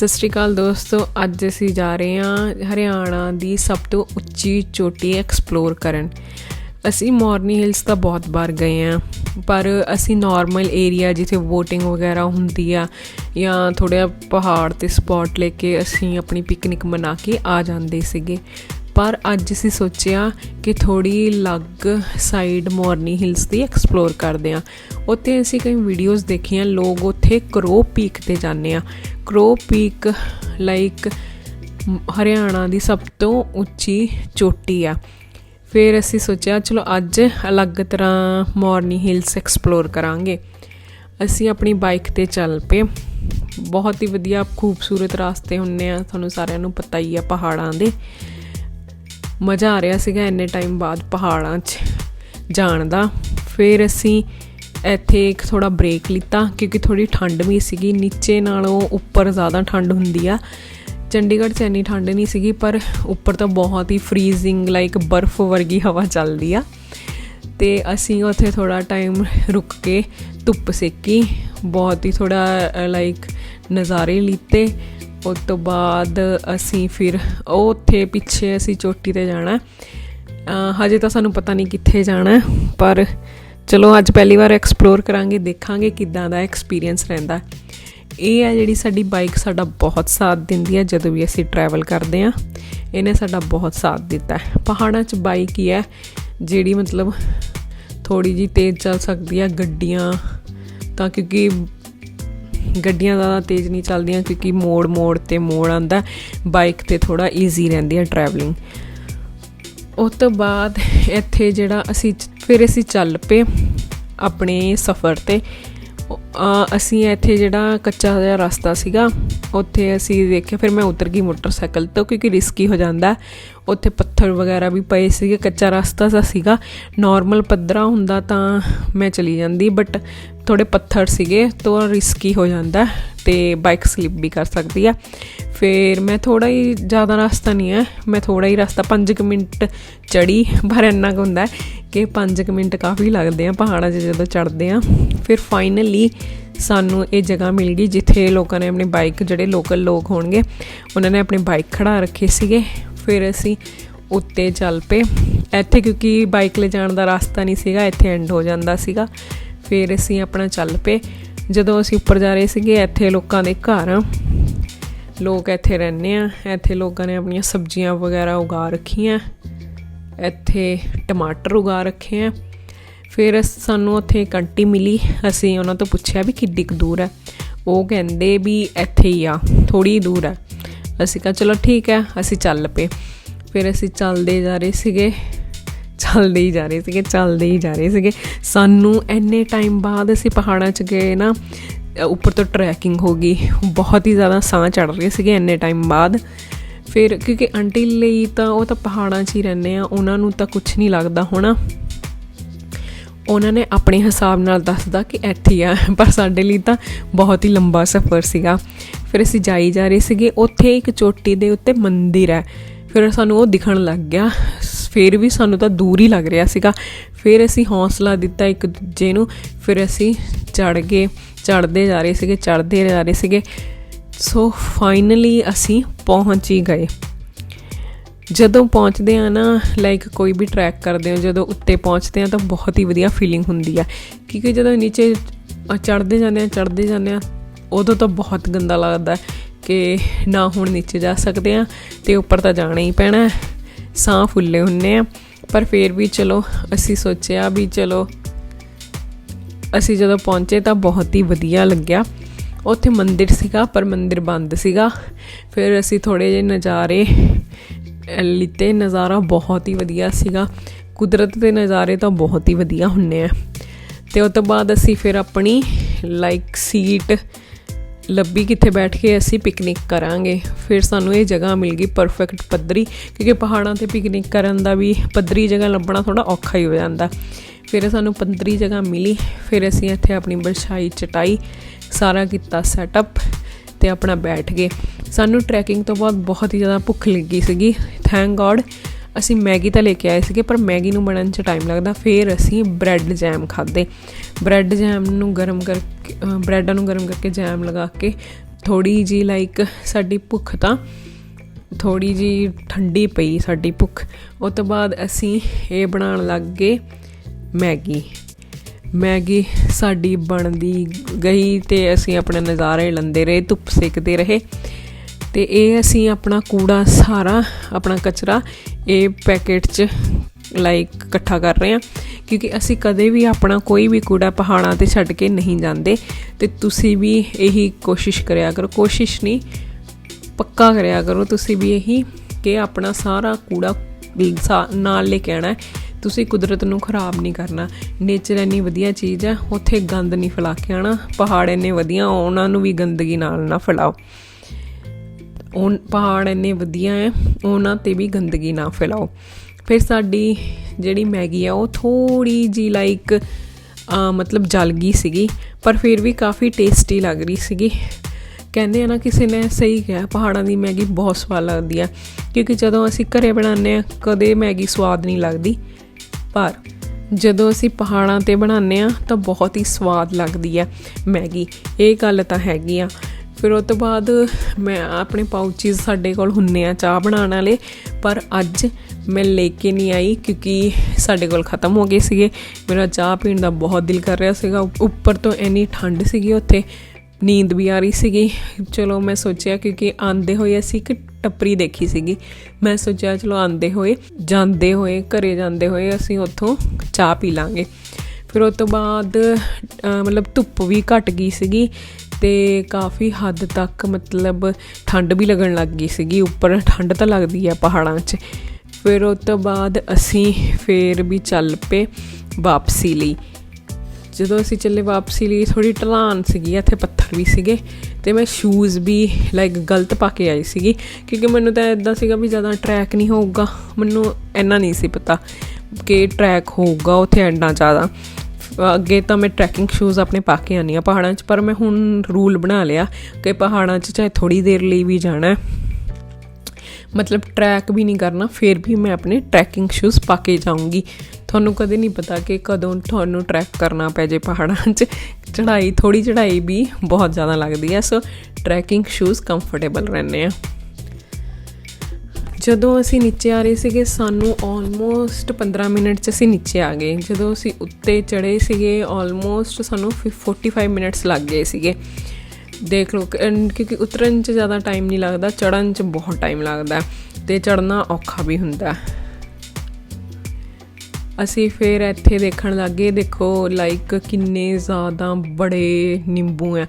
ਸਤਿ ਸ਼੍ਰੀ ਅਕਾਲ ਦੋਸਤੋ, ਅੱਜ ਅਸੀਂ ਜਾ ਰਹੇ ਹਾਂ ਹਰਿਆਣਾ ਦੀ ਸਭ ਤੋਂ ਉੱਚੀ ਚੋਟੀ ਐਕਸਪਲੋਰ ਕਰਨ। ਅਸੀਂ ਮੋਰਨੀ ਹਿਲਸ ਤਾਂ ਬਹੁਤ ਵਾਰ ਗਏ ਆ ਪਰ ਅਸੀਂ ਨਾਰਮਲ ਏਰੀਆ ਜਿੱਥੇ VOTING ਵਗੈਰਾ ਹੁੰਦੀ ਆ ਜਾਂ ਥੋੜਾ ਪਹਾੜ ਤੇ ਸਪੌਟ ਲੈ ਕੇ ਅਸੀਂ ਆਪਣੀ ਪਿਕਨਿਕ ਮਨਾ ਕੇ ਆ ਜਾਂਦੇ ਸੀਗੇ। ਪਰ ਅੱਜ ਅਸੀਂ ਸੋਚਿਆ ਕਿ ਥੋੜੀ ਲੱਗ ਸਾਈਡ ਮੋਰਨੀ ਹਿਲਸ ਦੀ ਐਕਸਪਲੋਰ ਕਰਦੇ ਆ ਉੱਥੇ ਅਸੀਂ ਕਈ ਵੀਡੀਓਜ਼ ਦੇਖੀਆਂ, ਲੋਕ ਉੱਥੇ ਕਰੋ ਪੀਕ ਤੇ ਜਾਂਦੇ ਆ ਕਰੋ ਪੀਕ ਲਾਈਕ ਹਰਿਆਣਾ ਦੀ ਸਭ ਤੋਂ ਉੱਚੀ ਚੋਟੀ ਆ। ਫਿਰ ਅਸੀਂ ਸੋਚਿਆ, ਚਲੋ ਅੱਜ ਅਲੱਗ ਤਰ੍ਹਾਂ ਮੌਰਨੀ ਹਿਲਸ ਐਕਸਪਲੋਰ ਕਰਾਂਗੇ। ਅਸੀਂ ਆਪਣੀ ਬਾਈਕ ਤੇ ਚੱਲ ਪਏ। ਬਹੁਤ ਹੀ ਵਧੀਆ, ਖੂਬਸੂਰਤ ਰਾਸਤੇ ਹੁੰਨੇ ਆ, ਤੁਹਾਨੂੰ ਸਾਰਿਆਂ ਨੂੰ ਪਤਾ ਹੀ ਆ ਪਹਾੜਾਂ ਦੇ। ਮਜ਼ਾ ਆ ਰਿਹਾ ਸੀਗਾ ਇੰਨੇ ਟਾਈਮ ਬਾਅਦ ਪਹਾੜਾਂ 'ਚ ਜਾਣ ਦਾ। ਫਿਰ ਅਸੀਂ ਇੱਥੇ ਇੱਕ ਥੋੜਾ ਬ੍ਰੇਕ ਲਿੱਤਾ ਕਿਉਂਕਿ ਥੋੜੀ ਠੰਡ ਵੀ ਸੀਗੀ। ਨੀਚੇ ਨਾਲੋਂ ਉੱਪਰ ਜ਼ਿਆਦਾ ਠੰਡ ਹੁੰਦੀ ਆ। ਚੰਡੀਗੜ੍ਹ 'ਚ ਇੰਨੀ ਠੰਡ ਨਹੀਂ ਸੀਗੀ, ਪਰ ਉੱਪਰ ਤਾਂ ਬਹੁਤ ਹੀ ਫਰੀਜ਼ਿੰਗ ਲਾਈਕ ਬਰਫ਼ ਵਰਗੀ ਹਵਾ ਚੱਲਦੀ ਆ। ਤੇ ਅਸੀਂ ਉੱਥੇ ਥੋੜਾ ਟਾਈਮ ਰੁਕ ਕੇ ਧੁੱਪ ਸੇਕੀ, ਬਹੁਤ ਹੀ ਥੋੜਾ ਲਾਈਕ ਨਜ਼ਾਰੇ ਲਿੱਤੇ। ਉਸ ਤੋਂ ਬਾਅਦ ਅਸੀਂ ਫਿਰ ਉਹ ਉੱਥੇ ਪਿੱਛੇ ਅਸੀਂ ਚੋਟੀ ਤੇ ਜਾਣਾ। ਹਜੇ ਤਾਂ ਸਾਨੂੰ ਪਤਾ ਨਹੀਂ ਕਿੱਥੇ ਜਾਣਾ, ਪਰ ਚਲੋ ਅੱਜ ਪਹਿਲੀ ਵਾਰ ਐਕਸਪਲੋਰ ਕਰਾਂਗੇ, ਦੇਖਾਂਗੇ ਕਿੱਦਾਂ ਦਾ ਐਕਸਪੀਰੀਅੰਸ ਰਹਿੰਦਾ। ਇਹ ਹੈ ਜਿਹੜੀ ਸਾਡੀ ਬਾਈਕ ਸਾਡਾ ਬਹੁਤ ਸਾਥ ਦਿੰਦੀ ਹੈ ਜਦੋਂ ਵੀ ਅਸੀਂ ਟਰੈਵਲ ਕਰਦੇ ਆ, ਇਹਨੇ ਸਾਡਾ ਬਹੁਤ ਸਾਥ ਦਿੱਤਾ। ਹੈ ਪਹਾੜਾਂ 'ਚ ਬਾਈਕ ਹੀ ਹੈ ਜਿਹੜੀ ਮਤਲਬ ਥੋੜੀ ਜੀ ਤੇਜ਼ ਚੱਲ ਸਕਦੀ ਆ, ਗੱਡੀਆਂ, ਤਾਂ ਕਿਉਂਕਿ ਗੱਡੀਆਂ ਜ਼ਿਆਦਾ ਤੇਜ਼ ਨਹੀਂ ਚੱਲਦੀਆਂ, ਕਿਉਂਕਿ ਮੋੜ ਮੋੜ ਤੇ ਮੋੜ ਆਂਦਾ ਬਾਈਕ ਤੇ ਥੋੜਾ ਈਜ਼ੀ ਰਹਿੰਦੀ ਆ ਟਰੈਵਲਿੰਗ ਉਸ ਤੋਂ ਬਾਅਦ ਇੱਥੇ ਜਿਹੜਾ ਅਸੀਂ ਫਿਰ ਅਸੀਂ ਚੱਲ ਪਏ ਆਪਣੇ ਸਫ਼ਰ ਤੇ। ਅਸੀਂ ਇੱਥੇ ਜਿਹੜਾ ਕੱਚਾ ਜਿਹਾ ਰਸਤਾ ਸੀਗਾ, ਉੱਥੇ ਅਸੀਂ ਦੇਖਿਆ, ਫਿਰ ਮੈਂ ਉਤਰ ਗਈ ਮੋਟਰਸਾਈਕਲ ਤੋਂ ਕਿਉਂਕਿ ਰਿਸਕੀ ਹੋ ਜਾਂਦਾ ਉੱਥੇ ਪੱਥਰ ਵਗੈਰਾ ਵੀ ਪਏ ਸੀਗੇ, ਕੱਚਾ ਰਸਤਾ ਸਾ ਸੀਗਾ। ਨਾਰਮਲ ਪੱਧਰਾ ਹੁੰਦਾ ਤਾਂ ਮੈਂ ਚਲੀ ਜਾਂਦੀ ਬਟ ਥੋੜੇ ਪੱਥਰ ਸੀਗੇ ਤੋਂ ਰਿਸਕੀ ਹੋ ਜਾਂਦਾ ਤੇ ਬਾਈਕ ਸਲਿਪ ਵੀ ਕਰ ਸਕਦੀ ਆ ਫਿਰ ਮੈਂ ਥੋੜਾ ਹੀ ਜ਼ਿਆਦਾ ਰਸਤਾ ਨਹੀਂ ਹੈ, ਮੈਂ ਥੋੜਾ ਹੀ ਰਸਤਾ 5 ਮਿੰਟ ਚੜੀ ਪਰ ਇੰਨਾ ਕੁ ਹੁੰਦਾ ਕਿ 5 ਮਿੰਟ ਕਾਫੀ ਲੱਗਦੇ ਆ ਪਹਾੜਾਂ 'ਚ ਜਦੋਂ ਚੜਦੇ ਆ। ਫਿਰ ਫਾਈਨਲੀ ਸਾਨੂੰ ਇਹ ਜਗ੍ਹਾ ਮਿਲ ਗਈ ਜਿੱਥੇ ਲੋਕਾਂ ਨੇ ਆਪਣੀ ਬਾਈਕ ਜਿਹੜੇ ਲੋਕਲ ਲੋਕ ਹੋਣਗੇ, ਉਹਨਾਂ ਨੇ ਆਪਣੀ ਬਾਈਕ ਖੜਾ ਰੱਖੇ ਸੀਗੇ। ਫਿਰ ਅਸੀਂ ਉੱਤੇ ਚੱਲ ਪਏ। ਇੱਥੇ ਕਿਉਂਕਿ ਬਾਈਕ ਲੈ ਜਾਣ ਦਾ ਰਸਤਾ ਨਹੀਂ ਸੀਗਾ, ਇੱਥੇ ਐਂਡ ਹੋ ਜਾਂਦਾ ਸੀਗਾ। ਫਿਰ ਅਸੀਂ ਆਪਣਾ ਚੱਲ ਪਏ। ਜਦੋਂ ਅਸੀਂ ਉੱਪਰ ਜਾ ਰਹੇ ਸੀਗੇ, ਇੱਥੇ ਲੋਕਾਂ ਦੇ ਘਰ। ਲੋਕ ਇੱਥੇ ਰਹਿੰਦੇ ਆ। ਇੱਥੇ ਲੋਕਾਂ ਨੇ ਆਪਣੀਆਂ ਸਬਜ਼ੀਆਂ ਵਗੈਰਾ ਉਗਾ ਰੱਖੀਆਂ। ਇੱਥੇ ਟਮਾਟਰ ਉਗਾ ਰੱਖੇ ਆ। ਫਿਰ ਸਾਨੂੰ ਉੱਥੇ ਇੱਕ ਆਂਟੀ ਮਿਲੀ। ਅਸੀਂ ਉਹਨਾਂ ਤੋਂ ਪੁੱਛਿਆ ਵੀ ਕਿੱਡੀ ਕੁ ਦੂਰ ਹੈ ਉਹ ਕਹਿੰਦੇ ਵੀ ਇੱਥੇ ਹੀ ਆ ਥੋੜੀ ਦੂਰ ਹੈ ਅਸੀਂ ਕਿਹਾ, ਚਲੋ ਠੀਕ ਹੈ ਅਸੀਂ ਚੱਲ ਪਏ। ਫਿਰ ਅਸੀਂ ਚੱਲਦੇ ਜਾ ਰਹੇ ਸੀਗੇ। ਚੱਲਦੇ ਹੀ ਜਾ ਰਹੇ ਸੀਗੇ, ਚੱਲਦੇ ਹੀ ਜਾ ਰਹੇ ਸੀਗੇ। ਸਾਨੂੰ ਐਨੇ ਟਾਈਮ ਬਾਅਦ ਅਸੀਂ ਪਹਾੜਾਂ 'ਚ ਗਏ ਨਾ ਉੱਪਰ ਤੋਂ ਟਰੈਕਿੰਗ ਹੋ ਗਈ। ਬਹੁਤ ਹੀ ਜ਼ਿਆਦਾ ਸਾਹ ਚੜ ਰਹੇ ਸੀਗੇ ਐਨੇ ਟਾਈਮ ਬਾਅਦ। ਫਿਰ ਕਿਉਂਕਿ ਆਂਟੀ ਲਈ ਤਾਂ ਉਹ ਤਾਂ ਪਹਾੜਾਂ 'ਚ ਹੀ ਰਹਿੰਦੇ ਆ, ਉਹਨਾਂ ਨੂੰ ਤਾਂ ਕੁਝ ਨਹੀਂ ਲੱਗਦਾ ਹੋਣਾ। ਉਹਨਾਂ ਨੇ ਆਪਣੇ ਹਿਸਾਬ ਨਾਲ ਦੱਸਦਾ ਕਿ ਇੱਥੇ ਆ, ਪਰ ਸਾਡੇ ਲਈ ਤਾਂ ਬਹੁਤ ਹੀ ਲੰਬਾ ਸਫ਼ਰ ਸੀਗਾ। ਫਿਰ ਅਸੀਂ ਜਾਈ ਜਾ ਰਹੇ ਸੀਗੇ, ਉੱਥੇ ਇੱਕ ਚੋਟੀ ਦੇ ਉੱਤੇ ਮੰਦਿਰ ਹੈ। ਫਿਰ ਸਾਨੂੰ ਉਹ ਦਿਖਣ ਲੱਗ ਗਿਆ। ਫਿਰ ਵੀ ਸਾਨੂੰ ਤਾਂ ਦੂਰ ਹੀ ਲੱਗ ਰਿਹਾ ਸੀਗਾ। ਫਿਰ ਅਸੀਂ ਹੌਸਲਾ ਦਿੱਤਾ ਇੱਕ ਦੂਜੇ ਨੂੰ। ਫਿਰ ਅਸੀਂ ਚੜ ਗਏ ਚੜਦੇ ਜਾ ਰਹੇ ਸੀਗੇ ਚੜਦੇ ਜਾ ਰਹੇ ਸੀਗੇ। ਸੋ ਫਾਈਨਲੀ ਅਸੀਂ ਪਹੁੰਚ ਹੀ ਗਏ। ਜਦੋਂ ਪਹੁੰਚਦੇ ਆ ਨਾ ਲਾਈਕ ਕੋਈ ਵੀ ਟਰੈਕ ਕਰਦੇ ਹੋ, ਜਦੋਂ ਉੱਤੇ ਪਹੁੰਚਦੇ ਆ ਤਾਂ ਬਹੁਤ ਹੀ ਵਧੀਆ ਫੀਲਿੰਗ ਹੁੰਦੀ ਆ। ਕਿਉਂਕਿ ਜਦੋਂ ਨੀਚੇ ਚੜਦੇ ਜਾਂਦੇ ਆ ਚੜਦੇ ਜਾਂਦੇ ਆ ਉਦੋਂ ਤਾਂ ਬਹੁਤ ਗੰਦਾ ਲੱਗਦਾ ਕਿ ਨਾ ਹੁਣ ਨੀਚੇ ਜਾ ਸਕਦੇ ਆ ਤੇ ਉੱਪਰ ਤਾਂ ਜਾਣਾ ਹੀ ਪੈਣਾ ਸਾਹ ਫੁੱਲੇ ਹੁੰਨੇ ਆ, ਪਰ ਫੇਰ ਵੀ ਚਲੋ ਅਸੀਂ ਸੋਚਿਆ ਵੀ ਚਲੋ ਅਸੀਂ ਜਦੋਂ ਪਹੁੰਚੇ ਤਾਂ ਬਹੁਤ ਹੀ ਵਧੀਆ ਲੱਗਿਆ। ਉੱਥੇ ਮੰਦਿਰ ਸੀਗਾ, ਪਰ ਮੰਦਿਰ ਬੰਦ ਸੀਗਾ। ਫਿਰ ਅਸੀਂ ਥੋੜੇ ਜਿਹੇ ਨਜ਼ਾਰੇ ਲਿੱਤੇ। ਨਜ਼ਾਰਾ ਬਹੁਤ ਹੀ ਵਧੀਆ ਸੀਗਾ। ਕੁਦਰਤ ਦੇ ਨਜ਼ਾਰੇ ਤਾਂ ਬਹੁਤ ਹੀ ਵਧੀਆ ਹੁੰਨੇ ਆ। ਤੇ ਉਸ ਤੋਂ ਬਾਅਦ ਅਸੀਂ ਫਿਰ ਆਪਣੀ ਲਾਈਕ ਸੀਟ ਲੱਭੀ ਕਿੱਥੇ ਬੈਠ ਕੇ ਅਸੀਂ ਪਿਕਨਿਕ ਕਰਾਂਗੇ। ਫਿਰ ਸਾਨੂੰ ਇਹ ਜਗ੍ਹਾ ਮਿਲ ਗਈ ਪਰਫੈਕਟ ਪੱਧਰੀ, ਕਿਉਂਕਿ ਪਹਾੜਾਂ ਤੇ ਪਿਕਨਿਕ ਕਰਨ ਦਾ ਵੀ ਪੱਧਰੀ ਜਗ੍ਹਾ ਲੱਭਣਾ ਥੋੜਾ ਔਖਾ ਹੀ ਹੋ ਜਾਂਦਾ। ਫਿਰ ਸਾਨੂੰ ਪੱਧਰੀ ਜਗ੍ਹਾ ਮਿਲੀ, ਫਿਰ ਅਸੀਂ ਇੱਥੇ ਆਪਣੀ ਬਰਛਾਈ ਚਟਾਈ, ਸਾਰਾ ਕੀਤਾ ਸੈਟਅਪ ਤੇ ਆਪਣਾ ਬੈਠ ਗਏ। ਸਾਨੂੰ ਟਰੈਕਿੰਗ ਤੋਂ ਬਾਅਦ ਬਹੁਤ ਹੀ ਜ਼ਿਆਦਾ ਭੁੱਖ ਲੱਗੀ ਸੀਗੀ। ਥੈਂਕ ਗੋਡ ਅਸੀਂ ਮੈਗੀ ਤਾਂ ਲੈ ਕੇ ਆਏ ਸੀਗੇ, ਪਰ ਮੈਗੀ ਨੂੰ ਬਣਨ 'ਚ ਟਾਈਮ ਲੱਗਦਾ। ਫਿਰ ਅਸੀਂ ਬ੍ਰੈਡ ਜੈਮ ਖਾਦੇ ਬ੍ਰੈਡ ਜੈਮ ਨੂੰ ਗਰਮ ਕਰ ਬ੍ਰੈਡਾਂ ਨੂੰ ਗਰਮ ਕਰਕੇ ਜੈਮ ਲਗਾ ਕੇ ਥੋੜੀ ਜੀ ਲਾਈਕ ਸਾਡੀ ਭੁੱਖ ਤਾਂ ਥੋੜੀ ਜੀ ਠੰਡੀ ਪਈ ਸਾਡੀ ਭੁੱਖ। ਉਸ ਤੋਂ ਬਾਅਦ ਅਸੀਂ ਇਹ ਬਣਾਉਣ ਲੱਗ ਗਏ ਮੈਗੀ। ਮੈਗੀ ਸਾਡੀ ਬਣਦੀ ਗਈ ਤੇ ਅਸੀਂ ਆਪਣੇ ਨਜ਼ਾਰੇ ਲੰਦੇ ਰਹੇ, ਧੁੱਪ ਸੇਕਦੇ ਰਹੇ। ਤੇ ਇਹ ਅਸੀਂ ਆਪਣਾ ਕੂੜਾ ਸਾਰਾ, ਆਪਣਾ ਕਚਰਾ ਇਹ ਪੈਕੇਟ 'ਚ ਲਾਈਕ ਇਕੱਠਾ ਕਰ ਰਹੇ ਹਾਂ। ਕਿਉਂਕਿ ਅਸੀਂ ਕਦੇ ਵੀ ਆਪਣਾ ਕੋਈ ਵੀ ਕੂੜਾ ਪਹਾੜਾਂ ਤੇ ਛੱਡ ਕੇ ਨਹੀਂ ਜਾਂਦੇ ਤੇ ਤੁਸੀਂ ਵੀ ਇਹੀ ਕੋਸ਼ਿਸ਼ ਕਰਿਆ ਕਰੋ। ਕੋਸ਼ਿਸ਼ ਨਹੀਂ, ਪੱਕਾ ਕਰਿਆ ਕਰੋ। ਤੁਸੀਂ ਵੀ ਇਹੀ ਕਿ ਆਪਣਾ ਸਾਰਾ ਕੂੜਾ ਨਾਲ ਲੈ ਕੇ ਆਣਾ ਤੁਸੀਂ ਕੁਦਰਤ ਨੂੰ ਖਰਾਬ ਨਹੀਂ ਕਰਨਾ। ਨੇਚਰ ਇੰਨੀ ਵਧੀਆ ਚੀਜ਼ ਹੈ, ਉੱਥੇ ਗੰਦ ਨਹੀਂ ਫੈਲਾ ਕੇ ਆਣਾ ਪਹਾੜ ਇੰਨੇ ਵਧੀਆ, ਉਹਨਾਂ ਨੂੰ ਵੀ ਗੰਦਗੀ ਨਾਲ ਨਾ ਫੈਲਾਓ। ਉਹ ਪਹਾੜ ਇੰਨੇ ਵਧੀਆ ਹੈ, ਉਹਨਾਂ ਤੇ ਵੀ ਗੰਦਗੀ ਨਾ ਫੈਲਾਓ। ਫਿਰ ਸਾਡੀ ਜਿਹੜੀ ਮੈਗੀ ਆ, ਉਹ ਥੋੜੀ ਜੀ ਲਾਈਕ ਮਤਲਬ ਜਲ ਗਈ ਸੀਗੀ, ਪਰ ਫਿਰ ਵੀ ਕਾਫੀ ਟੇਸਟੀ ਲੱਗ ਰਹੀ ਸੀਗੀ। ਕਹਿੰਦੇ ਆ ਨਾ, ਕਿਸੇ ਨੇ ਸਹੀ ਕਿਹਾ, ਪਹਾੜਾਂ ਦੀ ਮੈਗੀ ਬਹੁਤ ਸਵਾਦ ਲੱਗਦੀ ਆ, ਕਿਉਂਕਿ ਜਦੋਂ ਅਸੀਂ ਘਰੇ ਬਣਾਉਂਦੇ ਆ, ਕਦੇ ਮੈਗੀ ਸਵਾਦ ਨਹੀਂ ਲੱਗਦੀ। ਪਰ ਜਦੋਂ ਅਸੀਂ ਪਹਾੜਾਂ ਤੇ ਬਣਾਉਂਦੇ ਆ, ਤਾਂ ਬਹੁਤ ਹੀ ਸਵਾਦ ਲੱਗਦੀ ਆ ਮੈਗੀ। ਇਹ ਗੱਲ ਤਾਂ ਹੈਗੀ ਆ। ਫਿਰ ਉਸ ਤੋਂ ਬਾਅਦ ਮੈਂ ਆਪਣੇ ਪਾਊਚਿਸ ਸਾਡੇ ਕੋਲ ਹੁੰਨੇ ਆ ਚਾਹ ਬਣਾਉਣ ਵਾਲੇ, ਪਰ ਅੱਜ ਮੈਂ ਲੈ ਕੇ ਨਹੀਂ ਆਈ ਕਿਉਂਕਿ ਸਾਡੇ ਕੋਲ ਖਤਮ ਹੋ ਗਏ ਸੀਗੇ। ਮੇਰਾ ਚਾਹ ਪੀਣ ਦਾ ਬਹੁਤ ਦਿਲ ਕਰ ਰਿਹਾ ਸੀਗਾ। ਉੱਪਰ ਤੋਂ ਇੰਨੀ ਠੰਡ ਸੀਗੀ ਉੱਥੇ, ਨੀਂਦ ਵੀ ਆ ਰਹੀ ਸੀਗੀ। ਚਲੋ ਮੈਂ ਸੋਚਿਆ ਕਿਉਂਕਿ ਆਂਦੇ ਹੋਏ ਅਸੀਂ ਇੱਕ ਟੱਪਰੀ ਦੇਖੀ ਸੀਗੀ। ਮੈਂ ਸੋਚਿਆ ਚਲੋ ਆਂਦੇ ਹੋਏ, ਜਾਂਦੇ ਹੋਏ, ਘਰੇ ਜਾਂਦੇ ਹੋਏ ਅਸੀਂ ਉੱਥੋਂ ਚਾਹ ਪੀ ਲਾਂਗੇ। ਫਿਰ ਉਸ ਤੋਂ ਬਾਅਦ ਮਤਲਬ ਧੁੱਪ ਵੀ ਘਟ ਗਈ ਸੀਗੀ। ਤੇ ਕਾਫੀ ਹੱਦ ਤੱਕ ਮਤਲਬ ਠੰਡ ਵੀ ਲੱਗਣ ਲੱਗ ਗਈ ਸੀਗੀ, ਉੱਪਰ ਠੰਡ ਤਾਂ ਲੱਗਦੀ ਹੈ ਪਹਾੜਾਂ 'ਚ। ਫਿਰ ਉਸ ਤੋਂ ਬਾਅਦ ਅਸੀਂ ਫੇਰ ਵੀ ਚੱਲ ਪਏ ਵਾਪਸੀ ਲਈ। ਜਦੋਂ ਅਸੀਂ ਚੱਲੇ ਵਾਪਸੀ ਲਈ ਥੋੜੀ ਢਲਾਨ ਸੀਗੀ, ਇੱਥੇ ਪੱਥਰ ਵੀ ਸੀਗੇ ਤੇ ਮੈਂ ਸ਼ੂਜ਼ ਵੀ ਲਾਈਕ ਗਲਤ ਪਾ ਕੇ ਆਈ ਸੀਗੀ ਕਿਉਂਕਿ ਮੈਨੂੰ ਤਾਂ ਇਦਾਂ ਸੀਗਾ ਵੀ ਜ਼ਿਆਦਾ ਟਰੈਕ ਨਹੀਂ ਹੋਊਗਾ। ਮੈਨੂੰ ਇੰਨਾ ਨਹੀਂ ਸੀ ਪਤਾ ਕਿ ਟਰੈਕ ਹੋਊਗਾ ਉੱਥੇ ਐਂਡਾ ਜ਼ਿਆਦਾ। ਅੱਗੇ ਤਾਂ ਮੈਂ ਟਰੈਕਿੰਗ ਸ਼ੂਜ਼ ਆਪਣੇ ਪਾ ਕੇ ਆਨੀ ਆ ਪਹਾੜਾਂ 'ਚ, ਪਰ ਮੈਂ ਹੁਣ ਰੂਲ ਬਣਾ ਲਿਆ ਕਿ ਪਹਾੜਾਂ 'ਚ ਚਾਹੇ ਥੋੜੀ ਦੇਰ ਲਈ ਵੀ ਜਾਣਾ ਮਤਲਬ ਟਰੈਕ ਵੀ ਨਹੀਂ ਕਰਨਾ, ਫਿਰ ਵੀ ਮੈਂ ਆਪਣੇ ਟਰੈਕਿੰਗ ਸ਼ੂਜ਼ ਪਾ ਕੇ ਜਾਊਂਗੀ। ਤੁਹਾਨੂੰ ਕਦੇ ਨਹੀਂ ਪਤਾ ਕਿ ਕਦੋਂ ਤੁਹਾਨੂੰ ਟਰੈਕ ਕਰਨਾ ਪੈ ਜੇ ਪਹਾੜਾਂ 'ਚ। ਚੜ੍ਹਾਈ ਥੋੜੀ ਚੜ੍ਹਾਈ ਵੀ ਬਹੁਤ ਜ਼ਿਆਦਾ ਲੱਗਦੀ ਹੈ, ਸੋ ਟਰੈਕਿੰਗ ਸ਼ੂਜ਼ ਕੰਫਰਟੇਬਲ ਰਹਿੰਦੇ ਆ। ਜਦੋਂ ਅਸੀਂ ਨੀਚੇ ਆ ਰਹੇ ਸੀਗੇ, ਸਾਨੂੰ ਆਲਮੋਸਟ 15 ਮਿੰਟ 'ਚ ਅਸੀਂ ਨੀਚੇ ਆ ਗਏ। ਜਦੋਂ ਅਸੀਂ ਉੱਤੇ ਚੜੇ ਸੀਗੇ ਆਲਮੋਸਟ ਸਾਨੂੰ 45 ਮਿੰਟਸ ਲੱਗ ਗਏ ਸੀਗੇ। ਦੇਖ ਲਓ ਕਿਉਂਕਿ ਉਤਰਨ 'ਚ ਜ਼ਿਆਦਾ ਟਾਈਮ ਨਹੀਂ ਲੱਗਦਾ ਚੜਨ 'ਚ ਬਹੁਤ ਟਾਈਮ ਲੱਗਦਾ। ਤੇ ਚੜਨਾ ਔਖਾ ਵੀ ਹੁੰਦਾ। ਅਸੀਂ ਫਿਰ ਇੱਥੇ ਦੇਖਣ ਲੱਗੇ ਦੇਖੋ ਲਾਈਕ ਕਿੰਨੇ ਜ਼ਿਆਦਾ ਬੜੇ ਨਿੰਬੂ ਐ।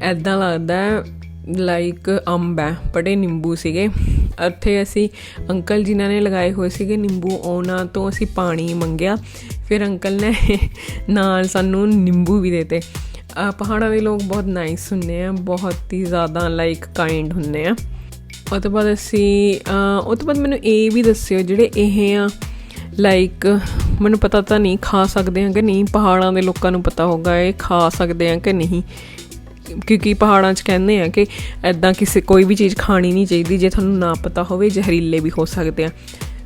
ਐਦਾਂ ਲੱਗਦਾ ਲਾਈਕ ਅੰਬ ਹੈ, ਬੜੇ ਨਿੰਬੂ ਸੀਗੇ। ਇੱਥੇ ਅਸੀਂ ਅੰਕਲ ਜਿਨ੍ਹਾਂ ਨੇ ਲਗਾਏ ਹੋਏ ਸੀਗੇ ਨਿੰਬੂ, ਉਹਨਾਂ ਤੋਂ ਅਸੀਂ ਪਾਣੀ ਮੰਗਿਆ। ਫਿਰ ਅੰਕਲ ਨੇ ਨਾਲ ਸਾਨੂੰ ਨਿੰਬੂ ਵੀ ਦਿੱਤੇ ਪਹਾੜਾਂ ਦੇ ਲੋਕ ਬਹੁਤ ਨਾਈਸ ਹੁੰਦੇ ਆ, ਬਹੁਤ ਹੀ ਜ਼ਿਆਦਾ ਲਾਈਕ ਕਾਈਂਡ ਹੁੰਦੇ ਆ। ਉਹ ਤੋਂ ਬਾਅਦ ਅਸੀਂ ਉਹ ਤੋਂ ਬਾਅਦ ਮੈਨੂੰ ਇਹ ਵੀ ਦੱਸਿਓ, ਜਿਹੜੇ ਇਹ ਆ ਲਾਈਕ ਮੈਨੂੰ ਪਤਾ ਤਾਂ ਨਹੀਂ, ਖਾ ਸਕਦੇ ਆ ਕਿ ਨਹੀਂ, ਪਹਾੜਾਂ ਦੇ ਲੋਕਾਂ ਨੂੰ ਪਤਾ ਹੋਗਾ ਇਹ ਖਾ ਸਕਦੇ ਆ ਕਿ ਨਹੀਂ। ਕਿਉਂਕਿ ਪਹਾੜਾਂ 'ਚ ਕਹਿੰਦੇ ਆ ਕਿ ਐਦਾਂ ਕਿਸੇ ਕੋਈ ਵੀ ਚੀਜ਼ ਖਾਣੀ ਨਹੀਂ ਚਾਹੀਦੀ, ਜੇ ਤੁਹਾਨੂੰ ਨਾ ਪਤਾ ਹੋਵੇ, ਜ਼ਹਿਰੀਲੇ ਵੀ ਹੋ ਸਕਦੇ ਆ।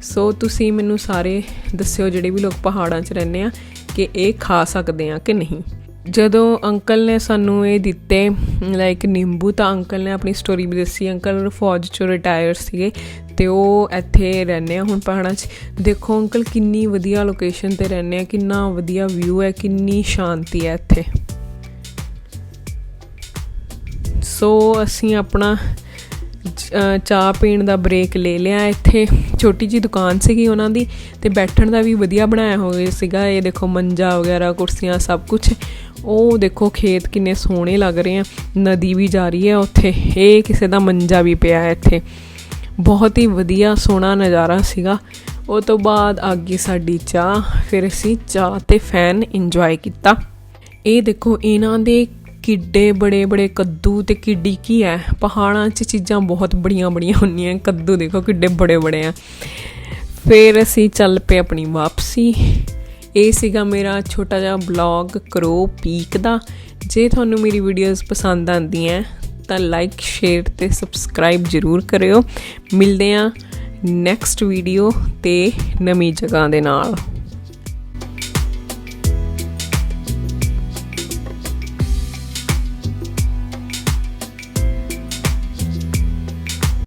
ਸੋ ਤੁਸੀਂ ਮੈਨੂੰ ਸਾਰੇ ਦੱਸਿਓ ਜਿਹੜੇ ਵੀ ਲੋਕ ਪਹਾੜਾਂ 'ਚ ਰਹਿੰਦੇ ਆ ਕਿ ਇਹ ਖਾ ਸਕਦੇ ਆ ਕਿ ਨਹੀਂ। ਜਦੋਂ ਅੰਕਲ ਨੇ ਸਾਨੂੰ ਇਹ ਦਿੱਤੇ ਲਾਈਕ ਨਿੰਬੂ, ਤਾਂ ਅੰਕਲ ਨੇ ਆਪਣੀ ਸਟੋਰੀ ਵੀ ਦੱਸੀ। ਅੰਕਲ ਫੌਜ ਚੋਂ ਰਿਟਾਇਰ ਸੀਗੇ ਤੇ ਉਹ ਇੱਥੇ ਰਹਿੰਦੇ ਆ ਹੁਣ ਪਹਾੜਾਂ 'ਚ। ਦੇਖੋ ਅੰਕਲ ਕਿੰਨੀ ਵਧੀਆ ਲੋਕੇਸ਼ਨ ਤੇ ਰਹਿੰਦੇ ਆ, ਕਿੰਨਾ ਵਧੀਆ ਵਿਊ ਹੈ, ਕਿੰਨੀ ਸ਼ਾਂਤੀ ਹੈ ਇੱਥੇ। ਸੋ ਅਸੀਂ ਆਪਣਾ ਚਾਹ ਪੀਣ ਦਾ ਬ੍ਰੇਕ ਲੈ ਲਿਆ। ਇੱਥੇ ਛੋਟੀ ਜੀ ਦੁਕਾਨ ਸੀਗੀ ਉਹਨਾਂ ਦੀ ਤੇ ਬੈਠਣ ਦਾ ਵੀ ਵਧੀਆ ਬਣਾਇਆ ਹੋਇਆ ਸੀਗਾ। ਇਹ ਦੇਖੋ ਮੰਜਾ ਵਗੈਰਾ, ਕੁਰਸੀਆਂ, ਸਭ ਕੁਝ ਉਹ ਦੇਖੋ ਖੇਤ ਕਿੰਨੇ ਸੋਹਣੇ ਲੱਗ ਰਹੇ ਆ। ਨਦੀ ਵੀ ਜਾ ਰਹੀ ਹੈ ਉੱਥੇ। ਇਹ ਕਿਸੇ ਦਾ ਮੰਜਾ ਵੀ ਪਿਆ ਹੈ ਇੱਥੇ। ਬਹੁਤ ਹੀ ਵਧੀਆ ਸੋਹਣਾ ਨਜ਼ਾਰਾ ਸੀਗਾ। ਉਹ ਤੋਂ ਬਾਅਦ ਆ ਗਈ ਸਾਡੀ ਚਾਹ। ਫਿਰ ਅਸੀਂ ਚਾਹ ਤੇ ਫੈਨ ਇੰਜੋਏ ਕੀਤਾ। ਇਹ ਦੇਖੋ ਇਹਨਾਂ ਦੇ ਕਿੱਡੇ ਬੜੇ ਬੜੇ ਕੱਦੂ ਤੇ ਕਿੱਡੀ ਕੀ ਹੈ ਪਹਾੜਾਂ 'ਚ ਚੀਜ਼ਾਂ ਬਹੁਤ ਬੜੀਆਂ ਬੜੀਆਂ ਹੁੰਦੀਆਂ। ਕੱਦੂ ਦੇਖੋ ਕਿੱਡੇ ਬੜੇ ਬੜੇ ਆ। ਫਿਰ ਅਸੀਂ ਚੱਲ ਪਏ ਆਪਣੀ ਵਾਪਸੀ। ਇਹ ਸੀਗਾ ਮੇਰਾ ਛੋਟਾ ਜਿਹਾ ਬਲੌਗ ਕਰੋ ਪੀਕ ਦਾ। ਜੇ ਤੁਹਾਨੂੰ ਮੇਰੀ ਵੀਡੀਓਜ਼ ਪਸੰਦ ਆਉਂਦੀਆਂ, ਤਾਂ ਲਾਈਕ ਸ਼ੇਅਰ ਤੇ ਸਬਸਕ੍ਰਾਈਬ ਜ਼ਰੂਰ ਕਰਿਓ। ਮਿਲਦੇ ਆ ਨੈਕਸਟ ਵੀਡੀਓ ਤੇ ਨਵੀਂ ਜਗ੍ਹਾ ਦੇ ਨਾਲ।